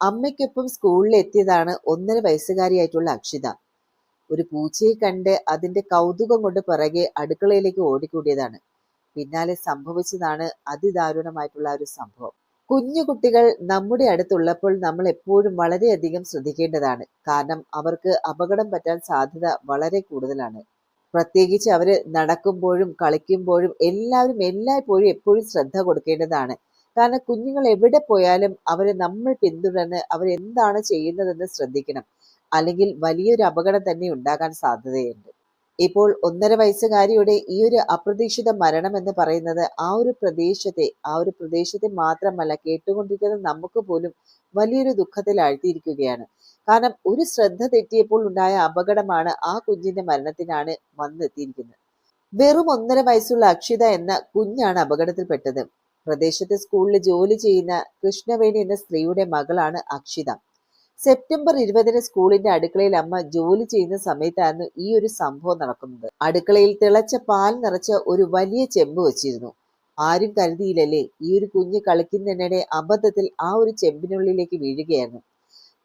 അമ്മയ്ക്കൊപ്പം സ്കൂളിൽ എത്തിയതാണ് ഒന്നര വയസ്സുകാരിയായിട്ടുള്ള അക്ഷിത. ഒരു പൂച്ചയെ കണ്ട് അതിന്റെ കൗതുകം കൊണ്ട് പിറകെ അടുക്കളയിലേക്ക് ഓടിക്കൂടിയതാണ്. പിന്നാലെ സംഭവിച്ചതാണ് അതിദാരുണമായിട്ടുള്ള ഒരു സംഭവം. കുഞ്ഞു കുട്ടികൾ നമ്മുടെ അടുത്തുള്ളപ്പോൾ നമ്മൾ എപ്പോഴും വളരെയധികം ശ്രദ്ധിക്കേണ്ടതാണ്. കാരണം അവർക്ക് അപകടം പറ്റാൻ സാധ്യത വളരെ കൂടുതലാണ്. പ്രത്യേകിച്ച് അവർ നടക്കുമ്പോഴും കളിക്കുമ്പോഴും എല്ലാവരും എല്ലായ്പ്പോഴും എപ്പോഴും ശ്രദ്ധ കൊടുക്കേണ്ടതാണ്. കാരണം കുഞ്ഞുങ്ങൾ എവിടെ പോയാലും അവരെ നമ്മൾ പിന്തുടർന്ന് അവരെന്താണ് ചെയ്യുന്നതെന്ന് ശ്രദ്ധിക്കണം. അല്ലെങ്കിൽ വലിയൊരു അപകടം തന്നെ ഉണ്ടാകാൻ സാധ്യതയുണ്ട്. ഇപ്പോൾ ഒന്നര വയസ്സുകാരിയുടെ ഈ ഒരു അപ്രതീക്ഷിത മരണം എന്ന് പറയുന്നത് ആ ഒരു പ്രദേശത്തെ ആ ഒരു പ്രദേശത്തെ മാത്രമല്ല കേട്ടുകൊണ്ടിരിക്കുന്ന നമുക്ക് പോലും വലിയൊരു ദുഃഖത്തിൽ ആഴ്ത്തിയിരിക്കുകയാണ്. കാരണം ഒരു ശ്രദ്ധ തെറ്റിയപ്പോൾ ഉണ്ടായ അപകടമാണ് ആ കുഞ്ഞിന്റെ മരണത്തിനാണ് വന്നെത്തിയിരിക്കുന്നത്. വെറും ഒന്നര വയസ്സുള്ള അക്ഷിത എന്ന കുഞ്ഞാണ് അപകടത്തിൽപ്പെട്ടത്. പ്രദേശത്തെ സ്കൂളിൽ ജോലി ചെയ്യുന്ന കൃഷ്ണവേണി എന്ന സ്ത്രീയുടെ മകളാണ് അക്ഷിത. സെപ്റ്റംബർ ഇരുപതിന് സ്കൂളിന്റെ അടുക്കളയിൽ അമ്മ ജോലി ചെയ്യുന്ന സമയത്തായിരുന്നു ഈ ഒരു സംഭവം നടക്കുന്നത്. അടുക്കളയിൽ തിളച്ച പാൽ നിറച്ച ഒരു വലിയ ചെമ്പ് വെച്ചിരുന്നു. ആരും കരുതിയില്ലല്ലേ ഈ ഒരു കുഞ്ഞ് കളിക്കുന്നതിനിടെ അബദ്ധത്തിൽ ആ ഒരു ചെമ്പിനുള്ളിലേക്ക് വീഴുകയായിരുന്നു.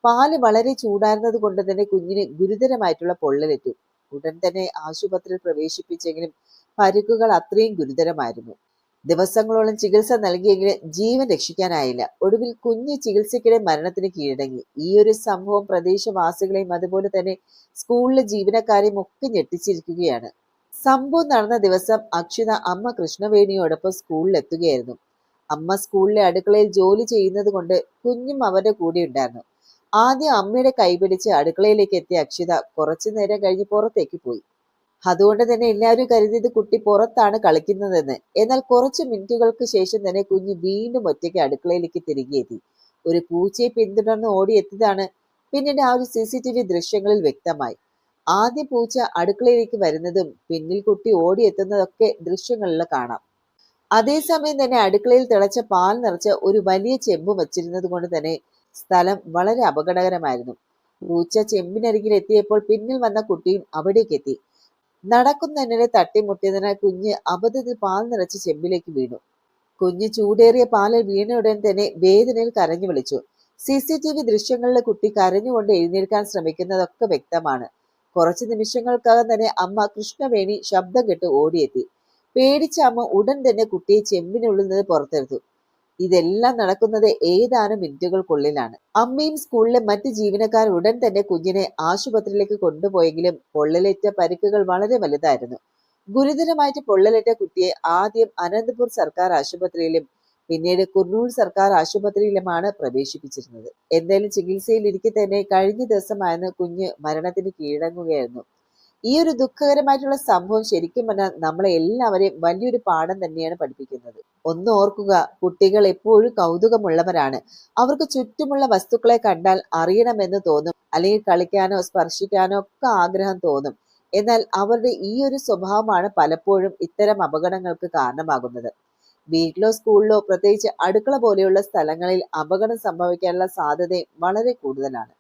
പാൽ വളരെ ചൂടായിരുന്നത് കൊണ്ട് തന്നെ കുഞ്ഞിന് ഗുരുതരമായിട്ടുള്ള പൊള്ളലേറ്റു. ഉടൻ തന്നെ ആശുപത്രിയിൽ പ്രവേശിപ്പിച്ചെങ്കിലും പരുക്കുകൾ അത്രയും ഗുരുതരമായിരുന്നു. ദിവസങ്ങളോളം ചികിത്സ നൽകിയെങ്കിലും ജീവൻ രക്ഷിക്കാനായില്ല. ഒടുവിൽ കുഞ്ഞ് ചികിത്സയ്ക്കിടെ മരണത്തിന് കീഴടങ്ങി. ഈ ഒരു സംഭവം പ്രദേശവാസികളെയും അതുപോലെ തന്നെ സ്കൂളിലെ ജീവനക്കാരെയും ഒക്കെ ഞെട്ടിച്ചിരിക്കുകയാണ്. സംഭവം നടന്ന ദിവസം അക്ഷിത അമ്മ കൃഷ്ണവേണിയോടൊപ്പം സ്കൂളിൽ എത്തുകയായിരുന്നു. അമ്മ സ്കൂളിലെ അടുക്കളയിൽ ജോലി ചെയ്യുന്നത് കൊണ്ട് കുഞ്ഞും അവരുടെ കൂടെ ഉണ്ടായിരുന്നു. ആദ്യം അമ്മയുടെ കൈപിടിച്ച് അടുക്കളയിലേക്ക് എത്തിയ അക്ഷിത കുറച്ചു നേരം കഴിഞ്ഞ് പുറത്തേക്ക് പോയി. അതുകൊണ്ട് തന്നെ എല്ലാവരും കരുതിയത് കുട്ടി പുറത്താണ് കളിക്കുന്നതെന്ന്. എന്നാൽ കുറച്ച് മിനിറ്റുകൾക്ക് ശേഷം തന്നെ കുഞ്ഞ് വീണ്ടും ഒറ്റയ്ക്ക് അടുക്കളയിലേക്ക് തിരികെയെത്തി ഒരു പൂച്ചയെ പിന്തുടർന്ന് ഓടിയെത്തിയതാണ് പിന്നീട് ആ ഒരു സി സി ടി വി ദൃശ്യങ്ങളിൽ വ്യക്തമായി. ആദ്യ പൂച്ച അടുക്കളയിലേക്ക് വരുന്നതും പിന്നിൽ കുട്ടി ഓടിയെത്തുന്നതൊക്കെ ദൃശ്യങ്ങളിൽ കാണാം. അതേസമയം തന്നെ അടുക്കളയിൽ തിളച്ച പാൽ നിറച്ച ഒരു വലിയ ചെമ്പ് വച്ചിരുന്നത് കൊണ്ട് തന്നെ സ്ഥലം വളരെ അപകടകരമായിരുന്നു. പൂച്ച ചെമ്പിനരികിൽ എത്തിയപ്പോൾ പിന്നിൽ വന്ന കുട്ടിയും അവിടേക്ക് എത്തി നടക്കുന്നതിനിടെ തട്ടിമുട്ടിയതിനാൽ കുഞ്ഞ് അബദ്ധത്തിൽ പാൽ നിറച്ച് ചെമ്പിലേക്ക് വീണു. കുഞ്ഞ് ചൂടേറിയ പാലിൽ വീണ ഉടൻ തന്നെ വേദനയിൽ കരഞ്ഞു വിളിച്ചു. സി സി ടി വി ദൃശ്യങ്ങളിലെ കുട്ടി കരഞ്ഞുകൊണ്ട് എഴുന്നേൽക്കാൻ ശ്രമിക്കുന്നതൊക്കെ വ്യക്തമാണ്. കുറച്ച് നിമിഷങ്ങൾക്കകം തന്നെ അമ്മ കൃഷ്ണവേണി ശബ്ദം കെട്ട് ഓടിയെത്തി. പേടിച്ച അമ്മ ഉടൻ തന്നെ കുട്ടിയെ ചെമ്പിനുള്ളിൽ നിന്ന് പുറത്തെടുത്തു. ഇതെല്ലാം നടക്കുന്നത് ഏതാനും മിനിറ്റുകൾക്കുള്ളിലാണ്. അമ്മയും സ്കൂളിലെ മറ്റ് ജീവനക്കാർ ഉടൻ തന്നെ കുഞ്ഞിനെ ആശുപത്രിയിലേക്ക് കൊണ്ടുപോയെങ്കിലും പൊള്ളലേറ്റ പരിക്കുകൾ വളരെ വലുതായിരുന്നു. ഗുരുതരമായിട്ട് പൊള്ളലേറ്റ കുട്ടിയെ ആദ്യം അനന്തപുർ സർക്കാർ ആശുപത്രിയിലും പിന്നീട് കുർണൂൾ സർക്കാർ ആശുപത്രിയിലുമാണ് പ്രവേശിപ്പിച്ചിരുന്നത്. എന്തായാലും ചികിത്സയിൽ ഇരിക്കെ തന്നെ കഴിഞ്ഞ ദിവസമായിരുന്നു കുഞ്ഞ് മരണത്തിന് കീഴടങ്ങുകയായിരുന്നു. ഈ ഒരു ദുഃഖകരമായിട്ടുള്ള സംഭവം ശരിക്കും പറഞ്ഞാൽ നമ്മളെ എല്ലാവരെയും വലിയൊരു പാഠം തന്നെയാണ് പഠിപ്പിക്കുന്നത്. ഒന്ന് ഓർക്കുക കുട്ടികൾ എപ്പോഴും കൗതുകമുള്ളവരാണ്. അവർക്ക് ചുറ്റുമുള്ള വസ്തുക്കളെ കണ്ടാൽ അറിയണമെന്ന് തോന്നും. അല്ലെങ്കിൽ കളിക്കാനോ സ്പർശിക്കാനോ ഒക്കെ ആഗ്രഹം തോന്നും. എന്നാൽ അവരുടെ ഈ ഒരു സ്വഭാവമാണ് പലപ്പോഴും ഇത്തരം അപകടങ്ങൾക്ക് കാരണമാകുന്നത്. വീട്ടിലോ സ്കൂളിലോ പ്രത്യേകിച്ച് അടുക്കള പോലെയുള്ള സ്ഥലങ്ങളിൽ അപകടം സംഭവിക്കാനുള്ള സാധ്യത വളരെ കൂടുതലാണ്.